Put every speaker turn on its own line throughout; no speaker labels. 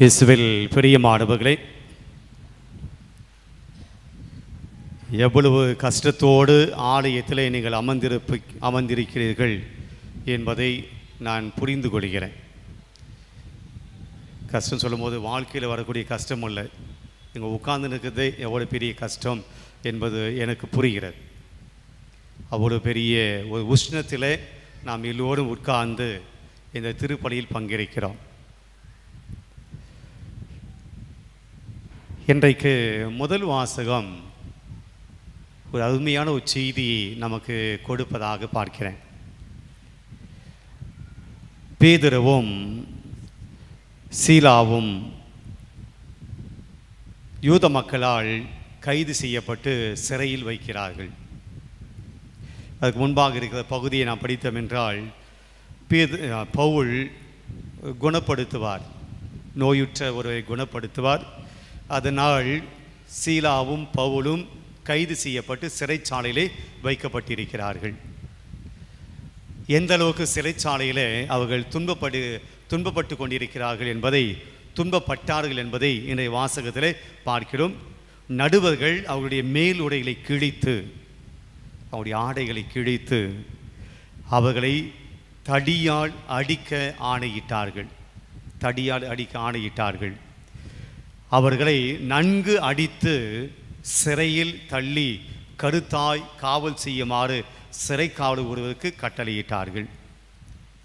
இயேசுவில் பிரியமானவர்களே எவ்வளவு கஷ்டத்தோடு ஆலயத்தில் நீங்கள் அமர்ந்திருப்பு அமர்ந்திருக்கிறீர்கள் என்பதை நான் புரிந்து கொள்கிறேன். கஷ்டம் சொல்லும்போது வாழ்க்கையில் வரக்கூடிய கஷ்டம் இல்லை நீங்கள் உட்கார்ந்து நிற்கிறதே எவ்வளோ பெரிய கஷ்டம் என்பது எனக்கு புரிகிறது. அவ்வளோ பெரிய ஒரு உஷ்ணத்தில் நாம் எல்லோரும் உட்கார்ந்து இந்த திருப்பலியில் பங்கேற்கிறோம். இன்றைக்கு முதல் வாசகம் ஒரு அருமையான ஒரு செய்தியை நமக்கு கொடுப்பதாக பார்க்கிறேன். பேதுருவும் சீலாவும் யூத மக்களால் கைது செய்யப்பட்டு சிறையில் வைக்கிறார்கள். அதுக்கு முன்பாக இருக்கிற பகுதியை நான் படித்தோம் என்றால் பேது பவுல் குணப்படுத்துவார். நோயுற்ற ஒருவரை குணப்படுத்துவார். அதனால் சீலாவும் பவுலும் கைது செய்யப்பட்டு சிறைச்சாலையிலே வைக்கப்பட்டிருக்கிறார்கள். எந்த அளவுக்கு சிறைச்சாலையில் அவர்கள் துன்பப்படு துன்பப்பட்டு கொண்டிருக்கிறார்கள் என்பதை துன்பப்பட்டார்கள் என்பதை இன்றைய வாசகத்தில் பார்க்கிறோம். நடுவர்கள் அவருடைய மேல் உடைகளை கிழித்து அவருடைய ஆடைகளை கிழித்து அவர்களை தடியால் அடிக்க ஆணையிட்டார்கள். தடியால் அடிக்க ஆணையிட்டார்கள். அவர்களை நன்கு அடித்து சிறையில் தள்ளி கருத்தாய் காவல் செய்யுமாறு சிறை காவல் ஒருவருக்கு கட்டளையிட்டார்கள்.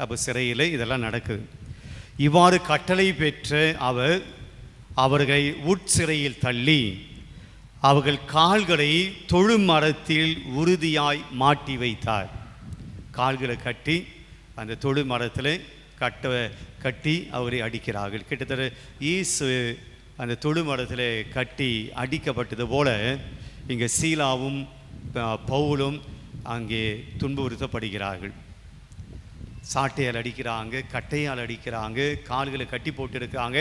அப்போ சிறையில் இதெல்லாம் நடக்குது. இவ்வாறு கட்டளை பெற்ற அவர் அவர்களை உட்சிறையில் தள்ளி அவர்கள் கால்களை தொழு மரத்தில் உறுதியாய் மாட்டி வைத்தார். கால்களை கட்டி அந்த தொழு மரத்தில் கட்ட கட்டி அவரை அடிக்கிறார்கள். கிட்டத்தட்ட ஈசு அந்த தொழு மரத்தில் கட்டி அடிக்கப்பட்டது போல இங்கே சீலாவும் பவுலும் அங்கே துன்புறுத்தப்படுகிறார்கள். சாட்டையால் அடிக்கிறாங்க கட்டையால் அடிக்கிறாங்க கால்களை கட்டி போட்டிருக்காங்க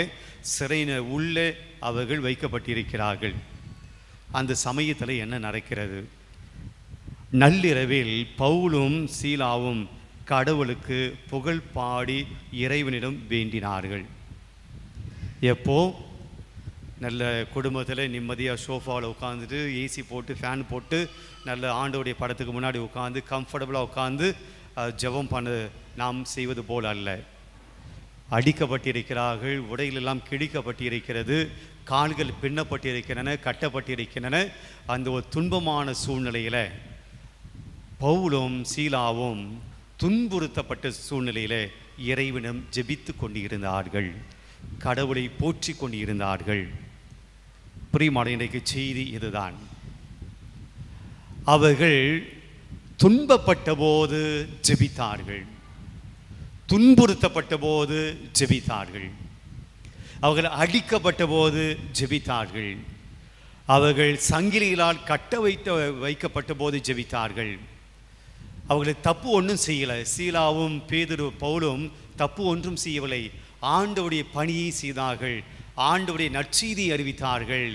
சிறையின உள்ளே அவர்கள் வைக்கப்பட்டிருக்கிறார்கள். அந்த சமயத்தில் என்ன நடக்கிறது? நள்ளிரவில் பவுலும் சீலாவும் கடவுளுக்கு புகழ் பாடி இறைவனிடம் வேண்டினார்கள். எப்போ? நல்ல குடும்பத்தில் நிம்மதியாக சோஃபாவில் உட்காந்துட்டு ஏசி போட்டு ஃபேன் போட்டு நல்ல ஆண்டோடைய படத்துக்கு முன்னாடி உட்காந்து கம்ஃபர்டபுளாக உட்காந்து ஜெபம் பண்ண நாம் செய்வது போல் அல்ல. அடிக்கப்பட்டிருக்கிறார்கள் உடையிலெல்லாம் கிழிக்கப்பட்டிருக்கிறது கால்கள் பின்னப்பட்டிருக்கின்றன கட்டப்பட்டிருக்கின்றன. அந்த ஒரு துன்பமான சூழ்நிலையில் பவுலும் சீலாவும் துன்புறுத்தப்பட்ட சூழ்நிலையில் இறைவனும் ஜெபித்து கொண்டிருந்தார்கள். கடவுளை போற்றி கொண்டிருந்தார்கள் பிரியமான இன்றைக்கு செய்தி இதுதான். அவர்கள் துன்பப்பட்ட போது ஜெபித்தார்கள். துன்புறுத்தப்பட்ட போது ஜெபித்தார்கள். அவர்கள் அடிக்கப்பட்ட போது ஜெபித்தார்கள். அவர்கள் சங்கிலிகளால் கட்ட வைத்த வைக்கப்பட்ட போது ஜெபித்தார்கள். அவர்களை தப்பு ஒன்றும் செய்யலை. சீலாவும் பேதுரு பவுலும் தப்பு ஒன்றும் செய்யவில்லை. ஆண்டவுடைய பணியை செய்தார்கள். ஆண்டவுடைய நற்செய்தி அறிவித்தார்கள்.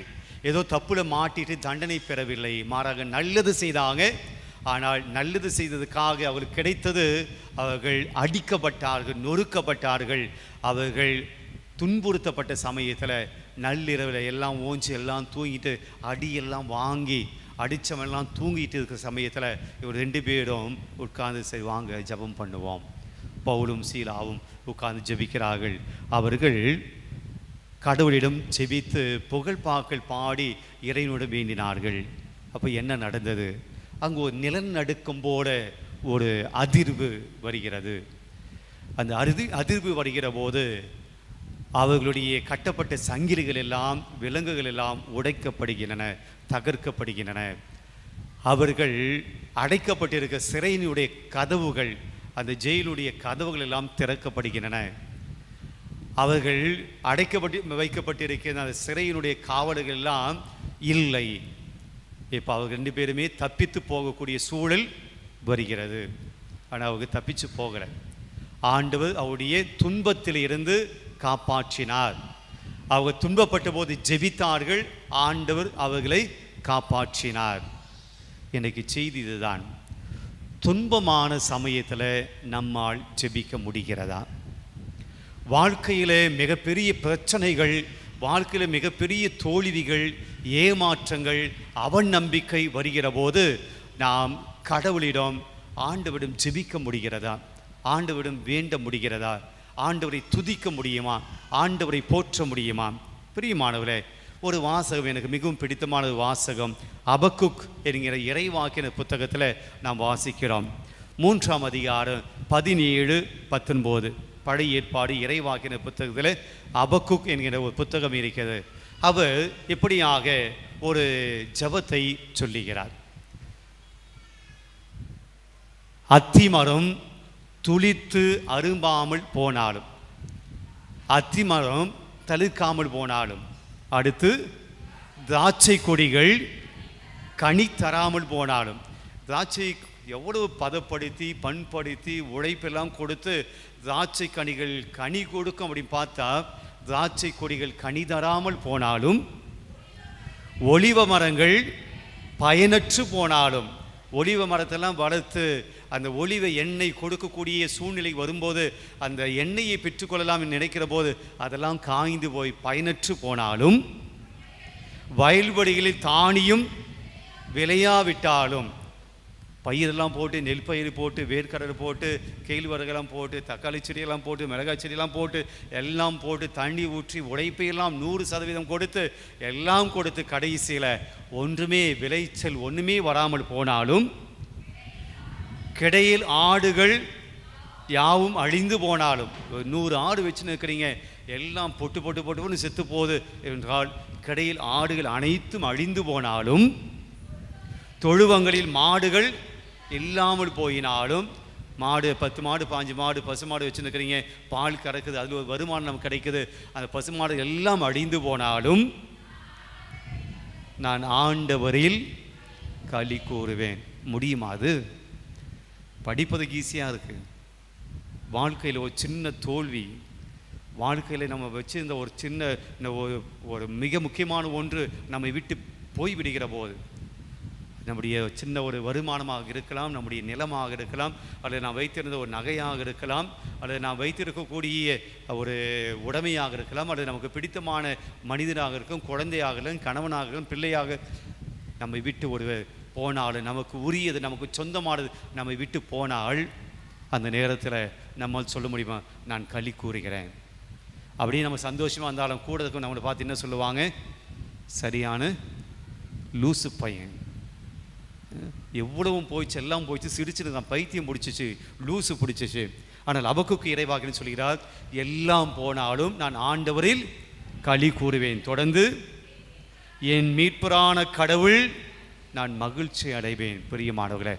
ஏதோ தப்புல மாட்டிட்டு தண்டனை பெறவில்லை. மாறாக நல்லது செய்தாங்க. ஆனால் நல்லது செய்ததுக்காக அவர்கள் கிடைத்தது அவர்கள் அடிக்கப்பட்டார்கள் நொறுக்கப்பட்டார்கள். அவர்கள் துன்புறுத்தப்பட்ட சமயத்தில் நள்ளிரவில் எல்லாம் ஓஞ்சி எல்லாம் தூங்கிட்டு அடியெல்லாம் வாங்கி அடித்தவெல்லாம் தூங்கிட்டு இருக்கிற சமயத்தில் இவர் ரெண்டு பேரும் உட்கார்ந்து சரி வாங்க ஜெபம் பண்ணுவோம். பவுலும் சீலாவும் உட்கார்ந்து ஜெபிக்கிறார்கள். அவர்கள் கடவுளிடம் ஜெபித்து புகழ்பாக்கள் பாடி இறைவனிடம் வேண்டினார்கள். அப்போ என்ன நடந்தது? அங்கு ஒரு நிலநடுக்கம் போல ஒரு அதிர்வு வருகிறது. அந்த அருதி அதிர்வு வருகிற போது அவர்களுடைய கட்டப்பட்ட சங்கிலிகள் எல்லாம் விலங்குகள் எல்லாம் உடைக்கப்படுகின்றன தகர்க்கப்படுகின்றன. அவர்கள் அடைக்கப்பட்டிருக்க சிறையினுடைய கதவுகள் அந்த ஜெயிலுடைய கதவுகள் எல்லாம் திறக்கப்படுகின்றன. அவர்கள் அடைக்கப்பட்டு வைக்கப்பட்டிருக்கிற அந்த சிறையினுடைய காவலர்கள் எல்லாம் இல்லை. இப்போ அவங்க ரெண்டு பேருமே தப்பித்து போகக்கூடிய சூழல் வருகிறது. ஆனால் அவங்க தப்பிச்சு போகலை. ஆண்டவர் அவருடைய துன்பத்தில் இருந்து காப்பாற்றினார். அவங்க துன்பப்பட்ட போது ஜெபித்தார்கள் ஆண்டவர் அவர்களை காப்பாற்றினார். எனக்கு செய்தி இதுதான். துன்பமான சமயத்தில் நம்மால் ஜெபிக்க முடிகிறதா? வாழ்க்கையில் மிகப்பெரிய பிரச்சனைகள் வாழ்க்கையில மிகப்பெரிய தோல்விகள் ஏமாற்றங்கள் அவநம்பிக்கை வருகிற போது நாம் கடவுளிடம் ஆண்டவரிடம் ஜெபிக்க முடிகிறதா? ஆண்டவரிடம் வேண்ட முடிகிறதா? ஆண்டவரை துதிக்க முடியுமா? ஆண்டவரை போற்ற முடியுமா? பிரியமானவரே ஒரு வாசகம் எனக்கு மிகவும் பிடித்தமான வாசகம். அபக்குக் என்கிற இறைவாக்கின புத்தகத்தில் நாம் வாசிக்கிறோம். மூன்றாம் அதிகாரம் பதினேழு பத்தொன்பது. பழைய ஏற்பாடு இறைவாக்கின புத்தகத்தில் அபக்குக் என்கிற ஒரு புத்தகம் இருக்கிறது. அவர் இப்படியாக ஒரு ஜபத்தை சொல்லுகிறார். அத்திமரம் துளித்து அரும்பாமல் போனாலும் அத்திமரம் தழுக்காமல் போனாலும் அடுத்து திராட்சை கொடிகள் கனி தராமல் போனாலும். திராட்சை எவ்வளவு பதப்படுத்தி பண்படுத்தி உழைப்பெல்லாம் கொடுத்து திராட்சை கனிகள் கனி கொடுக்கும் அப்படின்னு பார்த்தா திராட்சை கொடிகள் கனி தராமல் போனாலும் ஒலிவ மரங்கள் பயனற்று போனாலும் ஒலிவ மரத்தெல்லாம் வளர்த்து அந்த ஒளிவை எண்ணெய் கொடுக்கக்கூடிய சூழ்நிலை வரும்போது அந்த எண்ணெயை பெற்றுக்கொள்ளலாம் என்று நினைக்கிற போது அதெல்லாம் காய்ந்து போய் பயனற்று போனாலும் வயல்வெளிகளில் தானியும் விளையாவிட்டாலும் பயிரெல்லாம் போட்டு நெல் பயிர் போட்டு வேர்க்கடலை போட்டு கேழ்வரகெல்லாம் போட்டு தக்காளி செடியெல்லாம் போட்டு மிளகாய் செடியெல்லாம் போட்டு எல்லாம் போட்டு தண்ணி ஊற்றி உழைப்பையெல்லாம் நூறு சதவீதம் கொடுத்து எல்லாம் கொடுத்து கடைசியில் ஒன்றுமே விளைச்சல் ஒன்றுமே வராமல் போனாலும் கிடையில் ஆடுகள் யாவும் அழிந்து போனாலும். ஒரு நூறு ஆடு வச்சுன்னு இருக்கிறீங்க எல்லாம் பொட்டு பொட்டு பொட்டு பொட்டு செத்து போகுது என்றால் கிடையில் ஆடுகள் அனைத்தும் அழிந்து போனாலும் தொழுவங்களில் மாடுகள் இல்லாமல் போயினாலும் மாடு பத்து மாடு பாஞ்சு மாடு பசு மாடு வச்சுருக்கிறீங்க பால் கறக்குது அதில் ஒரு வருமானம் நமக்கு கிடைக்குது அந்த பசு மாடு எல்லாம் அழிந்து போனாலும் நான் ஆண்டவரில் களி கூறுவேன். முடியுமா அது? படிப்பதுக்கு ஈஸியாக இருக்குது வாழ்க்கையில் ஒரு சின்ன தோல்வி வாழ்க்கையில் நம்ம வச்சிருந்த ஒரு சின்ன இந்த ஒரு ஒரு மிக முக்கியமான ஒன்று நம்மை விட்டு போய் விடுகிற போது நம்முடைய சின்ன ஒரு வருமானமாக இருக்கலாம் நம்முடைய நிலமாக இருக்கலாம் அல்லது நான் வைத்திருந்த ஒரு நகையாக இருக்கலாம் அல்லது நான் வைத்திருக்கக்கூடிய ஒரு உடைமையாக இருக்கலாம் அல்லது நமக்கு பிடித்தமான மனிதனாக இருக்கும் குழந்தையாக இருக்கும் கணவனாக இருக்கும் பிள்ளையாக நம்மை விட்டு ஒரு போனாலும் நமக்கு உரியது நமக்கு சொந்தமானது நம்மை விட்டு போனால் அந்த நேரத்தில் நம்மால் சொல்ல முடியுமா? நான் களி கூறுகிறேன். அப்படியே நம்ம சந்தோஷமாக இருந்தாலும் கூட இருக்கும் நம்மளை பார்த்து என்ன சொல்லுவாங்க? சரியான லூசு பையன். எவ்வளவும் போயிடுச்சு எல்லாம் போயிடுச்சு தான் பைத்தியம் பிடிச்சிச்சு லூசு பிடிச்சிச்சு. ஆனால் அவக்குக்கு இறைவாகன்னு சொல்கிறார் எல்லாம் போனாலும் நான் ஆண்டவரில் களி கூறுவேன். தொடர்ந்து என் மீட்பரான கடவுள் நான் மகிழ்ச்சி அடைவேன். பிரியமானவர்களே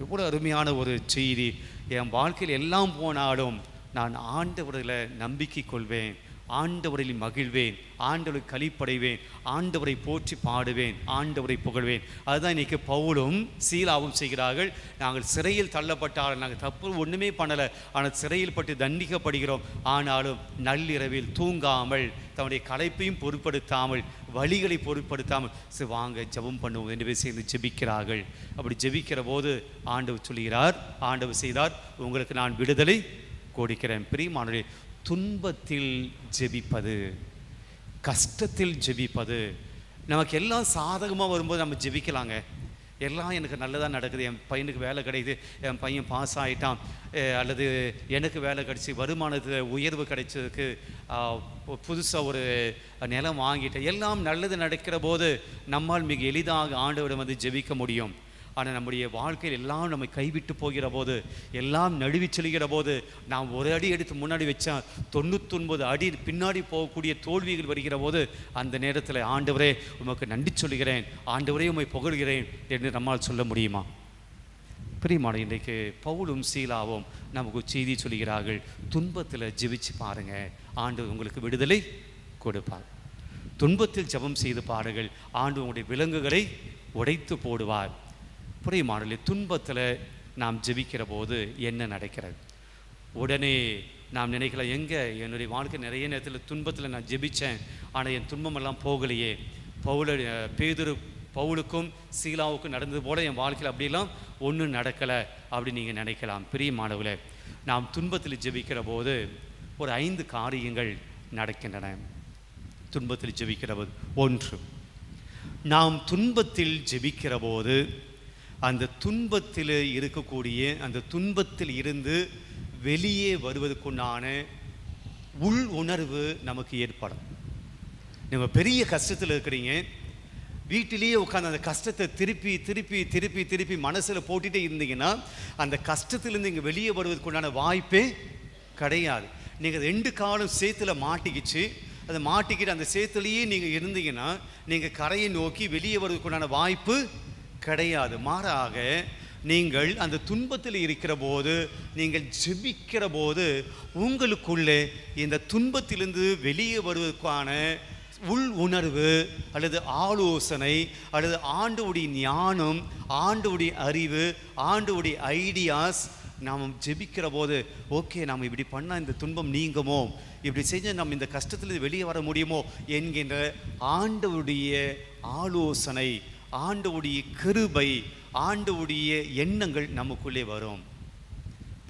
எவ்வளோ அருமையான ஒரு செய்தி. என் வாழ்க்கையில் எல்லாம் போனாலும் நான் ஆண்டவர்களை நம்பிக்கை கொள்வேன். ஆண்டவரில் மகிழ்வேன் ஆண்டவரை கழிப்படைவேன் ஆண்டவரை போற்றி பாடுவேன் ஆண்டவரை புகழ்வேன். அதுதான் இன்னைக்கு பவுலும் சீலாவும் செய்கிறார்கள். நாங்கள் சிறையில் தள்ளப்பட்டால் நாங்கள் தப்பு ஒன்றுமே பண்ணலை. ஆனால் சிறையில் பட்டு தண்டிக்கப்படுகிறோம். ஆனாலும் நள்ளிரவில் தூங்காமல் தன்னுடைய களைப்பையும் பொருட்படுத்தாமல் வழிகளை பொருட்படுத்தாமல் சரி வாங்க ஜெபம் பண்ணுவோம் என்று போய் சேர்ந்து ஜெபிக்கிறார்கள். அப்படி ஜெபிக்கிற போது ஆண்டவர் சொல்கிறார் ஆண்டவர் செய்தார் உங்களுக்கு நான் விடுதலை கொடுக்கிறேன். பிரியமானவர்களே துன்பத்தில் ஜெபிப்பது கஷ்டத்தில் ஜெபிப்பது. நமக்கு எல்லாம் சாதகமாக வரும்போது நம்ம ஜெபிக்கலாங்க. எல்லாம் எனக்கு நல்லதாக நடக்குது. என் பையனுக்கு வேலை கிடைக்குது. என் பையன் பாஸ் ஆகிட்டான் அல்லது எனக்கு வேலை கிடைச்சி வருமானத்தில் உயர்வு கிடைச்சதுக்கு புதுசாக ஒரு நிலம் வாங்கிட்டேன் எல்லாம் நல்லது நடக்கிற போது நம்மால் மிக எளிதாக ஆண்டவரை வந்து ஜெபிக்க முடியும். ஆனால் நம்முடைய வாழ்க்கையில் எல்லாம் நம்மை கைவிட்டு போகிற போது எல்லாம் நழுவி செல்கிற போது நாம் ஒரு அடி எடுத்து முன்னாடி வச்சா தொண்ணூத்தொன்பது அடி பின்னாடி போகக்கூடிய தோல்விகள் வருகிற போது அந்த நேரத்தில் ஆண்டவரே உமக்கு நன்றி சொல்கிறேன் ஆண்டவரே உம்மை புகழ்கிறேன். என்று நம்மால் சொல்ல முடியுமா? பிரியமான இன்றைக்கு பவுலும் சீலாவும் நமக்கு செய்தி சொல்கிறார்கள் துன்பத்தில் ஜெபிச்சு பாருங்க. ஆண்டு உங்களுக்கு விடுதலை கொடுப்பார். துன்பத்தில் ஜெபம் செய்து பாருங்கள். ஆண்டு உங்களுடைய விலங்குகளை உடைத்து போடுவார். பிரியமானலே துன்பத்தில் நாம் ஜெபிக்கிற போது என்ன நடக்கிறது? உடனே நாம் நினைக்கலாம் எங்கே? என்னுடைய வாழ்க்கை நிறைய நேரத்தில் துன்பத்தில் நான் ஜெபித்தேன் ஆனால் என் துன்பமெல்லாம் போகலையே. பவுல பேதுரு பவுலுக்கும் சீலாவுக்கும் நடந்தது போல என் வாழ்க்கையில் அப்படிலாம் ஒன்றும் நடக்கலை அப்படின்னு நீங்கள் நினைக்கலாம். பிரியமானவர்களே நாம் துன்பத்தில் ஜெபிக்கிற போது ஒரு ஐந்து காரியங்கள் நடக்கின்றன. துன்பத்தில் ஜெபிக்கிற போது ஒன்று நாம் துன்பத்தில் ஜெபிக்கிற போது அந்த துன்பத்தில் இருக்கக்கூடிய அந்த துன்பத்தில் இருந்து வெளியே வருவதற்குண்டான உள் உணர்வு நமக்கு ஏற்படும். நீங்கள் பெரிய கஷ்டத்தில் இருக்கிறீங்க. வீட்டிலேயே உட்காந்து அந்த கஷ்டத்தை திருப்பி திருப்பி திருப்பி திருப்பி மனசில் போட்டுகிட்டே இருந்தீங்கன்னா அந்த கஷ்டத்துலேருந்து இங்கே வெளியே வருவதற்குண்டான வாய்ப்பே கிடையாது. நீங்கள் ரெண்டு காலம் சேத்துல மாட்டிக்கிச்சு. அதை மாட்டிக்கிட்டு அந்த சேத்துலேயே நீங்கள் இருந்தீங்கன்னா நீங்கள் கரையை நோக்கி வெளியே வருவதற்குண்டான வாய்ப்பு கிடையாது. மாறாக நீங்கள் அந்த துன்பத்தில் இருக்கிற போது நீங்கள் ஜெபிக்கிற போது உங்களுக்குள்ளே இந்த துன்பத்திலிருந்து வெளியே வருவதற்கான உள் உணர்வு அல்லது ஆலோசனை அல்லது ஆண்டவுடைய ஞானம் ஆண்டுடைய அறிவு ஆண்டுவுடைய ஐடியாஸ் நாம் ஜெபிக்கிற போது ஓகே நாம் இப்படி பண்ணால் இந்த துன்பம் நீங்குமோ? இப்படி செஞ்சு நம்ம இந்த கஷ்டத்தில் வெளியே வர முடியுமோ? என்கின்ற ஆண்டவுடைய ஆலோசனை ஆண்டவுடைய கிருபை ஆண்டவுடைய எண்ணங்கள் நமக்குள்ளே வரும்.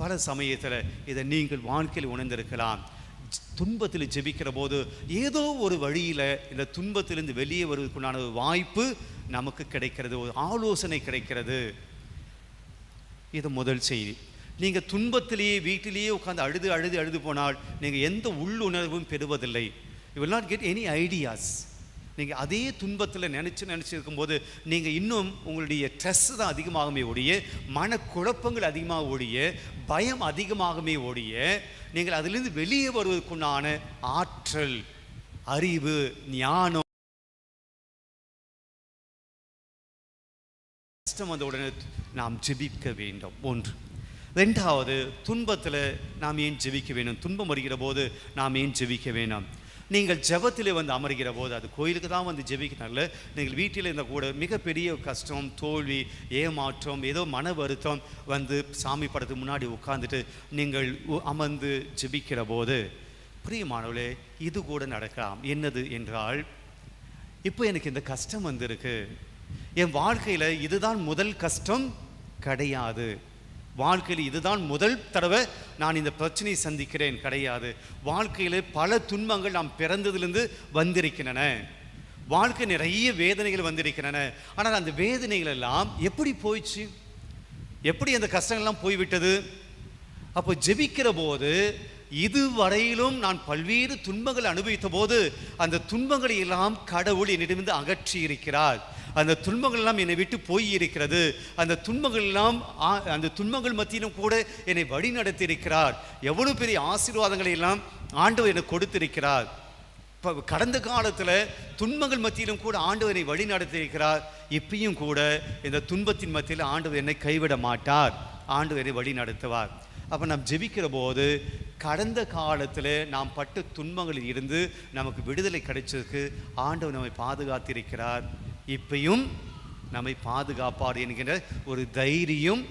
பல சமயத்தில் இதை நீங்கள் வாழ்க்கையில் உணர்ந்திருக்கலாம். துன்பத்தில் ஜெபிக்கிற போது ஏதோ ஒரு வழியில் இந்த துன்பத்திலிருந்து வெளியே வருவதற்குண்டான ஒரு வாய்ப்பு நமக்கு கிடைக்கிறது ஒரு ஆலோசனை கிடைக்கிறது. இது முதல் செய்தி. நீங்கள் துன்பத்திலேயே வீட்டிலேயே உட்காந்து அழுது அழுது அழுது போனால் நீங்கள் எந்த உள்ளுணர்வும் பெறுவதில்லை. You will not get any ideas நீங்கள் அதே துன்பத்தில் நினச்சி நினச்சி இருக்கும்போது நீங்கள் இன்னும் உங்களுடைய ஸ்ட்ரெஸ் தான் அதிகமாகுமே ஒழிய மனக்குழப்பங்கள் அதிகமாக ஒழிய பயம் அதிகமாகுமே ஒழிய நீங்கள் அதிலிருந்து வெளியே வருவதற்குண்டான ஆற்றல் அறிவு ஞானம் கஷ்டம் வந்த உடனே நாம் ஜெபிக்க வேண்டும். ஒன்று. ரெண்டாவது துன்பத்தில் நாம் ஏன் ஜெபிக்க வேண்டும்? துன்பம் வருகிற போது நாம் ஏன் ஜெபிக்க வேணும் நீங்கள் ஜபத்திலே வந்து அமர்கிற போது அது கோயிலுக்கு தான் வந்து ஜெபிக்கணும்ல நீங்கள் வீட்டில் இருந்த கூட மிகப்பெரிய கஷ்டம் தோல்வி ஏமாற்றம் ஏதோ மன வருத்தம் வந்து சாமி படத்துக்கு முன்னாடி உட்காந்துட்டு நீங்கள் உ- அமர்ந்து ஜெபிக்கிற போது பிரியமானவளே இது கூட நடக்கலாம். என்னது என்றால் இப்போ எனக்கு இந்த கஷ்டம் வந்திருக்கு. என் வாழ்க்கையில் இதுதான் முதல் கஷ்டம் கிடையாது. வாழ்க்கையில் இதுதான் முதல் தடவை நான் இந்த பிரச்சனையை சந்திக்கிறேன். கிடையாது. வாழ்க்கையில் பல துன்பங்கள் நாம் பிறந்ததிலிருந்து வந்திருக்கின்றன. வாழ்க்கை நிறைய வேதனைகள் வந்திருக்கின்றன. ஆனால் அந்த வேதனைகள் எல்லாம் எப்படி போயிடுச்சு? எப்படி அந்த கஷ்டங்கள்லாம் போய்விட்டது? அப்போ ஜெபிக்கிற போது இதுவரையிலும் நான் பல்வேறு துன்பங்கள் அனுபவித்த போது அந்த துன்பங்களை எல்லாம் கடவுள் என்னிடமிருந்து அகற்றி இருக்கிறார் அந்த துன்பங்கள் எல்லாம் என்னை விட்டு போய் இருக்கிறது அந்த துன்பங்கள் எல்லாம் ஆ- அந்த துன்பங்கள் மத்தியிலும் கூட என்னை வழி நடத்தியிருக்கிறார் எவ்வளோ பெரிய ஆசீர்வாதங்களை எல்லாம் ஆண்டவர் எனக்கு கொடுத்திருக்கிறார். இப்போ கடந்த காலத்தில் துன்பங்கள் மத்தியிலும் கூட ஆண்டவரை வழி நடத்தியிருக்கிறார் இப்பயும் கூட இந்த துன்பத்தின் மத்தியில் ஆண்டவர் என்னை கைவிட மாட்டார். ஆண்டவரை வழி நடத்துவார் அப்போ நாம் ஜெபிக்கிற போது கடந்த காலத்தில் நாம் பட்ட துன்பங்களில் இருந்து நமக்கு விடுதலை கிடைச்சதுக்கு ஆண்டவர் நம்மை பாதுகாத்திருக்கிறார். இப்பயும் நம்மை பாதுகாப்பார் என்கின்ற ஒரு தைரியம்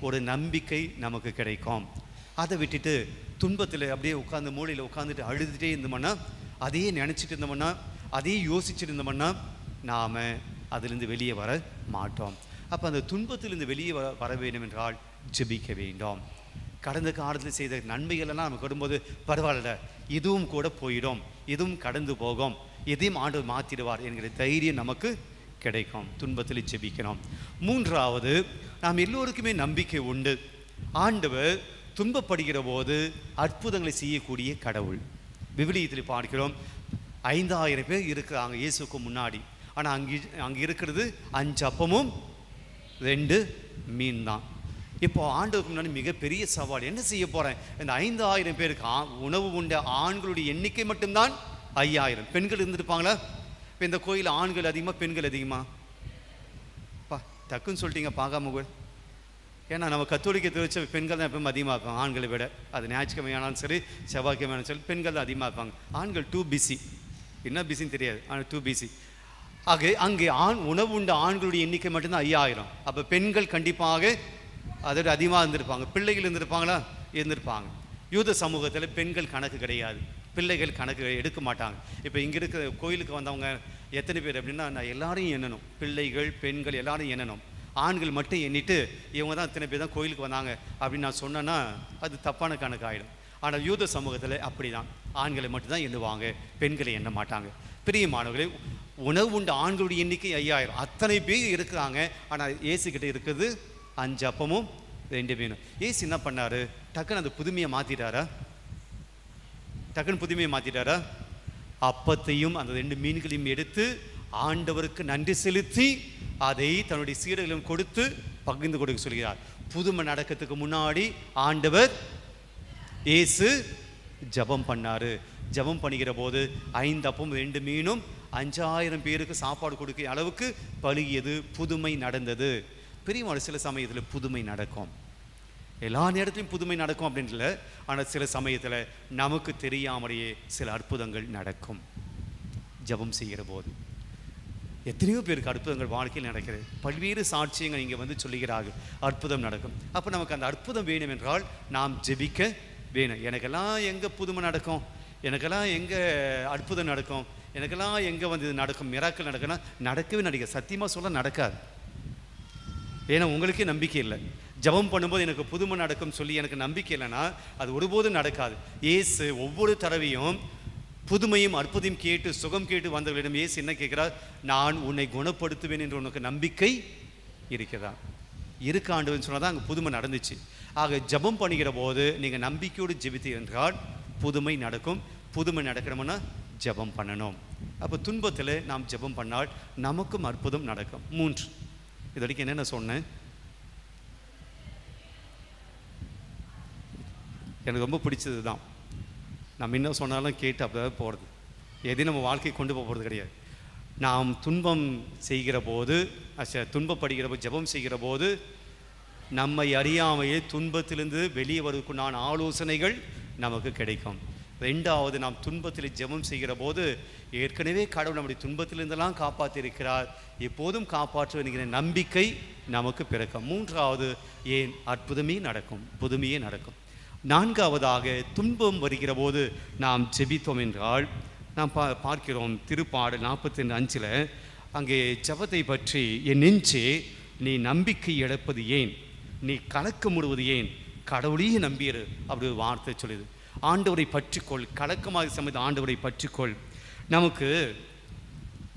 ஒரு நம்பிக்கை நமக்கு கிடைக்கும். அதை விட்டுட்டு துன்பத்தில் அப்படியே உட்காந்து மூலையில் உட்காந்துட்டு அழுதுகிட்டே இருந்தோம்னா அதையே நினச்சிட்டு இருந்தோம்னா அதையே யோசிச்சுட்டு இருந்தோம்னா நாம் அதிலிருந்து வெளியே வர மாட்டோம். அப்போ அந்த துன்பத்திலிருந்து வெளியே வர வர வேண்டும் என்றால் ஜெபிக்க வேண்டும். கடந்த காலத்தில் செய்த நன்மைகள் எல்லாம் நமக்கு வரும்போது பரவாயில்ல இதுவும் கூட போயிடும் இதுவும் கடந்து போகும் இதையும் ஆண்டு மாற்றிடுவார் என்கிற தைரியம் நமக்கு கிடைக்கும். துன்பத்தில் ஜெபிக்கணும் மூன்றாவது நாம் எல்லோருக்குமே நம்பிக்கை உண்டு. ஆண்டவர் துன்பப்படுகிற போது அற்புதங்களை செய்யக்கூடிய கடவுள். விவிலியத்தில் பார்க்கிறோம். ஐந்தாயிரம் பேர் இருக்கிறாங்க இயேசுக்கு முன்னாடி. ஆனால் அங்கே அங்கே இருக்கிறது அஞ்சு அப்பமும் ரெண்டு மீன் தான் இப்போ ஆண்டவருக்கு முன்னாடி மிகப்பெரிய சவால் என்ன செய்ய போகிறேன் இந்த ஐந்து ஆயிரம் பேருக்கு உணவு உண்ட. ஆண்களுடைய எண்ணிக்கை மட்டும்தான் ஐயாயிரம். பெண்கள் இருந்திருப்பாங்களா? இப்போ இந்த கோயில் ஆண்கள் அதிகமாக பெண்கள் அதிகமாக பா டக்குன்னு சொல்லிட்டீங்க பார்க்காம கூட ஏன்னா நம்ம கத்தோலிக்க வச்ச பெண்கள் தான் எப்பவும் அதிகமாக இருப்பாங்க ஆண்களை விட. அது ஞாயிற்றுக்கிழமை சரி செவ்வாய்க்கிழமை ஆனாலும் சரி பெண்கள் தான் அதிகமாக இருப்பாங்க. ஆண்கள் டூ பிஸி என்ன பிஸின்னு தெரியாது ஆனால் டூ பிஸி ஆக அங்கே ஆண் உணவு உண்ட ஆண்களுடைய எண்ணிக்கை மட்டும்தான் ஐயாயிரம். அப்போ பெண்கள் கண்டிப்பாக அதோட அதிகமாக இருந்திருப்பாங்க. பிள்ளைகள் இருந்திருப்பாங்களா? இருந்திருப்பாங்க. யூத சமூகத்தில் பெண்கள் கணக்கு கிடையாது. பிள்ளைகள் கணக்கு எடுக்க மாட்டாங்க. இப்போ இங்கே இருக்கிற கோயிலுக்கு வந்தவங்க எத்தனை பேர் அப்படின்னா நான் எல்லாரையும் எண்ணணும். பிள்ளைகள் பெண்கள் எல்லாரும் எண்ணணும். ஆண்கள் மட்டும் எண்ணிட்டு இவங்க தான் இத்தனை பேர் தான் கோயிலுக்கு வந்தாங்க அப்படின்னு நான் சொன்னேன்னா அது தப்பான கணக்கு ஆகிடும் ஆனால் யூத சமூகத்தில் அப்படிதான். ஆண்களை மட்டும்தான் எண்ணுவாங்க பெண்களை எண்ண மாட்டாங்க. பிரியமானவர்களே உணவு உண்டு ஆண்களுடைய எண்ணிக்கை ஐயாயிரம். அத்தனை பேர் இருக்கிறாங்க ஆனால் ஏசுக்கிட்ட இருக்குது அஞ்சு அப்பமும் ரெண்டு மீனும். ஏசு என்ன பண்ணாரு? டக்குன்னு அந்த புதுமையை மாற்றிட்டாரா டக்குன்னு புதுமையை மாற்றிட்டாரா அப்பத்தையும் அந்த ரெண்டு மீன்களையும் எடுத்து ஆண்டவருக்கு நன்றி செலுத்தி அதை தன்னுடைய சீடர்களும் கொடுத்து பகிர்ந்து கொடுக்க சொல்கிறார். புதுமை நடக்கிறதுக்கு முன்னாடி ஆண்டவர் இயேசு ஜெபம் பண்ணார். ஜெபம் பண்ணுகிற போது ஐந்து அப்பம் ரெண்டு மீனும் அஞ்சாயிரம் பேருக்கு சாப்பாடு கொடுக்கிற அளவுக்கு பழுகியது புதுமை நடந்தது. பெரிய சில சமயத்தில் புதுமை நடக்கும். எல்லா நேரத்திலும் புதுமை நடக்கும் அப்படின்னு இல்லை. ஆனால் சில சமயத்தில் நமக்கு தெரியாமலேயே சில அற்புதங்கள் நடக்கும். ஜெபம் செய்கிற போது. எத்தனையோ பேருக்கு அற்புதங்கள் வாழ்க்கையில் நடக்கிறது பல்வேறு சாட்சியங்கள் இங்கே வந்து சொல்லுகிறார்கள். அற்புதம் நடக்கும். அப்போ நமக்கு அந்த அற்புதம் வேணும் என்றால் நாம் ஜெபிக்க வேணும். எனக்கெல்லாம் எங்கே புதுமை நடக்கும்? எனக்கெல்லாம் எங்கே அற்புதம் நடக்கும்? எனக்கெல்லாம் எங்கே வந்து இது நடக்கும்? மிராக்கள் நடக்கும்னா நடக்கவே நடிக்க சத்தியமாக சொல்ல நடக்காது. ஏன்னா உங்களுக்கே நம்பிக்கை இல்லை. ஜெபம் பண்ணும்போது எனக்கு புதுமை நடக்கும் சொல்லி எனக்கு நம்பிக்கை இல்லைன்னா அது ஒருபோதும் நடக்காது. ஏசு ஒவ்வொரு தடவையும் புதுமையும் அற்புதம் கேட்டு சுகம் கேட்டு வந்தவர்களிடம் ஏசு என்ன கேட்கிறார்? நான் உன்னை குணப்படுத்துவேன் என்று உனக்கு நம்பிக்கை இருக்கிறதா? இருக்க ஆண்டுன்னு சொன்னால் தான் அங்கே புதுமை நடந்துச்சு. ஆக ஜெபம் பண்ணுகிற போது நீங்கள் நம்பிக்கையோடு ஜெபித்து என்றால் புதுமை நடக்கும். புதுமை நடக்கணும்னா ஜெபம் பண்ணணும். அப்போ துன்பத்தில் நாம் ஜெபம் பண்ணால் நமக்கும் அற்புதம் நடக்கும். மூன்று. இது வரைக்கும் என்னென்ன சொன்னேன்? எனக்கு ரொம்ப பிடிச்சது தான். நம்ம என்ன சொன்னாலும் கேட்டு அப்படியே போகிறது எதையும் நம்ம வாழ்க்கை கொண்டு போக போகிறது கிடையாது. நாம் துன்பம் செய்கிற போது துன்பப்படுகிற போது ஜெபம் செய்கிற போது நம்மை அறியாமையே துன்பத்திலிருந்து வெளியே வருவதற்குண்டான ஆலோசனைகள் நமக்கு கிடைக்கும். ரெண்டாவது நாம் துன்பத்தில் ஜெபம் செய்கிற போது ஏற்கனவே கடவுள் நம்முடைய துன்பத்திலிருந்தெல்லாம் காப்பாற்றியிருக்கிறார். எப்போதும் காப்பாற்றுவேன் என்கிற நம்பிக்கை நமக்கு பிறக்கும். மூன்றாவது ஏன் அற்புதமே நடக்கும். புதுமையே நடக்கும். நான்காவதாக துன்பம் வருகிற போது நாம் ஜெபித்தோம் என்றால் நாம் பா பார்க்கிறோம் திருப்பாடு நாற்பத்தி ரெண்டு அஞ்சில் அங்கே ஜபத்தை பற்றி என் நெஞ்சே நீ நம்பிக்கை இழப்பது ஏன்? நீ கலக்கம் முடுவது ஏன்? கடவுளையே நம்பியிரு அப்படி ஒரு வார்த்தை சொல்லுது. ஆண்டவரை பற்றிக்கொள் கலக்கமாக சமைத்த ஆண்டவரை பற்றிக்கொள். நமக்கு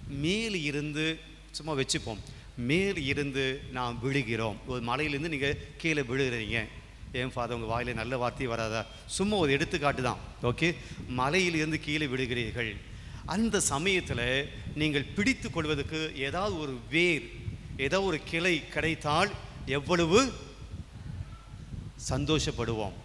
மேல் இருந்து சும்மா வச்சுப்போம் மேல் இருந்து நாம் விழுகிறோம். ஒரு மலையிலேருந்து நீங்கள் கீழே விழுகிறீங்க. ஏன் ஃபாதர் உங்கள் வாயில நல்ல வார்த்தை வராதா? சும்மா ஒரு எடுத்துக்காட்டு தான். ஓகே? மலையிலிருந்து கீழே விடுகிறீர்கள் அந்த சமயத்தில் நீங்கள் பிடித்து கொள்வதற்கு ஏதாவது ஒரு வேர் ஏதாவது ஒரு கிளை கிடைத்தால் எவ்வளவு? சந்தோஷப்படுவோம்.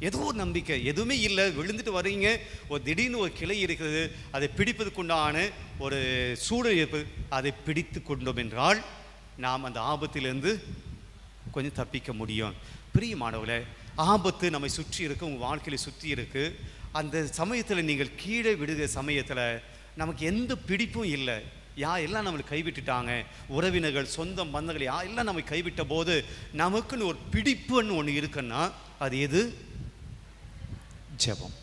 ஏதோ ஒரு நம்பிக்கை. எதுவுமே இல்லை. விழுந்துட்டு வர்றீங்க. ஒரு திடீர்னு ஒரு கிளை இருக்கிறது. அதை பிடிப்பதற்குண்டான ஒரு சூழல் இருப்பது அதை பிடித்து கொண்டோம் என்றால் நாம் அந்த ஆபத்திலிருந்து கொஞ்சம் தப்பிக்க முடியும். பிரியமானவர்களே ஆபத்து நம்மை சுற்றி இருக்குது உங்கள் வாழ்க்கையில் சுற்றி இருக்குது அந்த சமயத்தில் நீங்கள் கீழே விடுகிற சமயத்தில் நமக்கு எந்த பிடிப்பும் இல்லை. யா எல்லாம் நம்மளை கைவிட்டுட்டாங்க உறவினர்கள் சொந்தம் பந்தங்கள் யா எல்லாம் நம்மை கைவிட்ட போது நமக்குன்னு ஒரு பிடிப்புன்னு ஒன்று இருக்குன்னா அது எது? ஜபம்.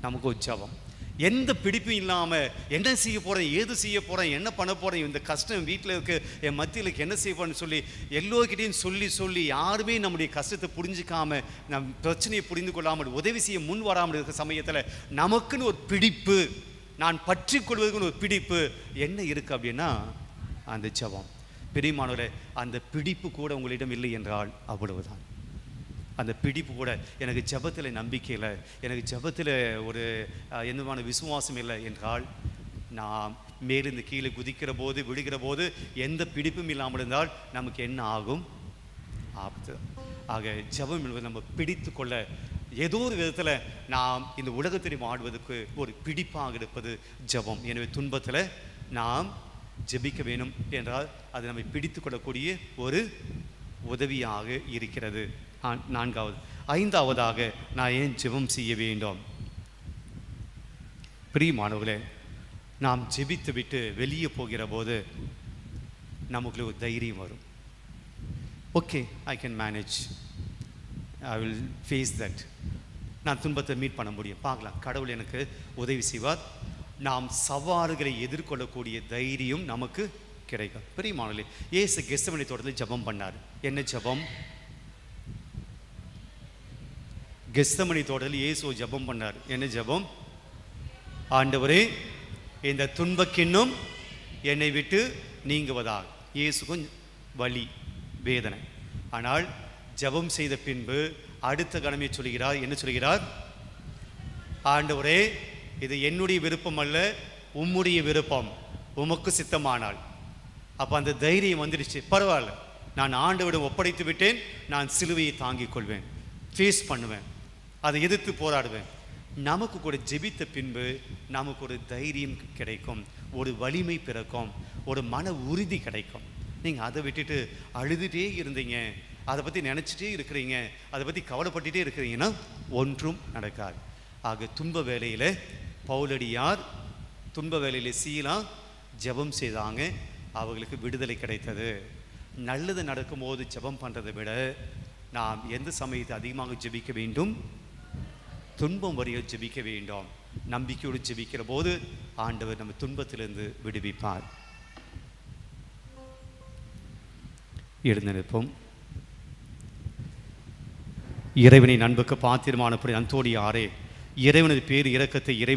நமக்கு ஒரு ஜபம். எந்த பிடிப்பும் இல்லாமல் என்ன செய்ய போகிறேன் ஏது செய்ய போகிறேன் என்ன பண்ண போகிறேன் இந்த கஷ்டம் வீட்டில் இருக்கு என் மத்தியில் என்ன செய்ய போகிறேன்னு சொல்லி எல்லோருக்கிட்டையும் சொல்லி சொல்லி யாருமே நம்முடைய கஷ்டத்தை புரிஞ்சிக்காமல் நம் பிரச்சனையை புரிந்து கொள்ளாமல் உதவி செய்ய முன் வராமல் இருக்கிற சமயத்தில் நமக்குன்னு ஒரு பிடிப்பு நான் பற்றி கொள்வதுக்குன்னு ஒரு பிடிப்பு என்ன இருக்குது அப்படின்னா அந்த ஜெபம். பெரியமானவரை அந்த பிடிப்பு கூட உங்களிடம் இல்லை என்றால் அவ்வளவுதான். அந்த பிடிப்பு கூட எனக்கு ஜெபத்தில் நம்பிக்கை இல்லை. எனக்கு ஜெபத்தில் ஒரு என்னமான விசுவாசம் இல்லை என்றால் நாம் மேலிருந்து கீழே குதிக்கிற போது விழுகிற போது எந்த பிடிப்பும் இல்லாமல் இருந்தால் நமக்கு என்ன ஆகும்? ஆபத்து. ஆக ஜெபம் என்பது நம்ம பிடித்து கொள்ள ஏதோ ஒரு விதத்தில் நாம் இந்த உலகத்தில் ஆடுவதற்கு ஒரு பிடிப்பாக இருப்பது ஜெபம். எனவே துன்பத்தில் நாம் ஜெபிக்க வேணும் என்றால் அது நம்மை பிடித்து கொள்ளக்கூடிய ஒரு உதவியாக இருக்கிறது. நான்காவது. ஐந்தாவதாக நான் ஏன் ஜெபம் செய்ய வேண்டும்? பிரியமானவர்களே நாம் ஜெபித்து விட்டு வெளியே போகிற போது நமக்குள்ள ஒரு தைரியம் வரும். Okay I can manage I will face that நான் துன்பத்தை மீட் பண்ண முடியும். பார்க்கலாம். கடவுள் எனக்கு உதவி செய்வார். நாம் சவால்களை எதிர்கொள்ளக்கூடிய தைரியம் நமக்கு கிடைக்கும். பிரியமானவர்களே ஏசு கெஸ்தமணி தோட்டத்தில் ஜெபம் பண்ணார். என்ன ஜெபம்? கெஸ்தமணி தோட்டத்தில் இயேசு ஜெபம் பண்ணார். என்ன ஜெபம்? ஆண்டவரே இந்த துன்பக்கின்னும் என்னை விட்டு நீங்குவதாக. இயேசுக்கும் வலி வேதனை. ஆனால் ஜெபம் செய்த பின்பு அடுத்த கடமை சொல்கிறார். என்ன சொல்கிறார்? ஆண்டவரே இது என்னுடைய விருப்பம் அல்ல உம்முடைய விருப்பம். உமக்கு சித்தமானால். அப்போ அந்த தைரியம் வந்துடுச்சு. பரவாயில்ல. நான் ஆண்டவிடம் ஒப்படைத்து விட்டேன். நான் சிலுவையை தாங்கிக் கொள்வேன். ஃபேஸ் பண்ணுவேன். அதை எதிர்த்து போராடுவேன். நமக்கு கூட ஜெபித்த பின்பு நமக்கு ஒரு தைரியம் கிடைக்கும். ஒரு வலிமை பிறக்கும். ஒரு மன உறுதி கிடைக்கும். நீங்கள் அதை விட்டுட்டு அழுதுகிட்டே இருந்தீங்க. அதை பற்றி நினச்சிட்டே இருக்கிறீங்க. அதை பற்றி கவலைப்பட்டுட்டே இருக்கிறீங்கன்னா ஒன்றும் நடக்காது. ஆக துன்ப வேலையில் பவுலடியார் துன்ப வேலையில் சீலா ஜெபம் செய்தாங்க. அவங்களுக்கு விடுதலை கிடைத்தது. நல்லது நடக்கும்போது ஜெபம் பண்ணுறதை விட நாம் எந்த சமயத்தை அதிகமாக ஜெபிக்க வேண்டும்? துன்பம் வரைய ஜெபிக்க வேண்டும். நம்பிக்கையோடு ஜெபிக்கிற போது ஆண்டவர் நம்ம துன்பத்திலிருந்து விடுவிப்பார். எழுந்து நிற்போம் இறைவனின் பாத்திரமானபடி அந்தோடி ஆரே இறைவனது பேர் இறக்கத்தை இறை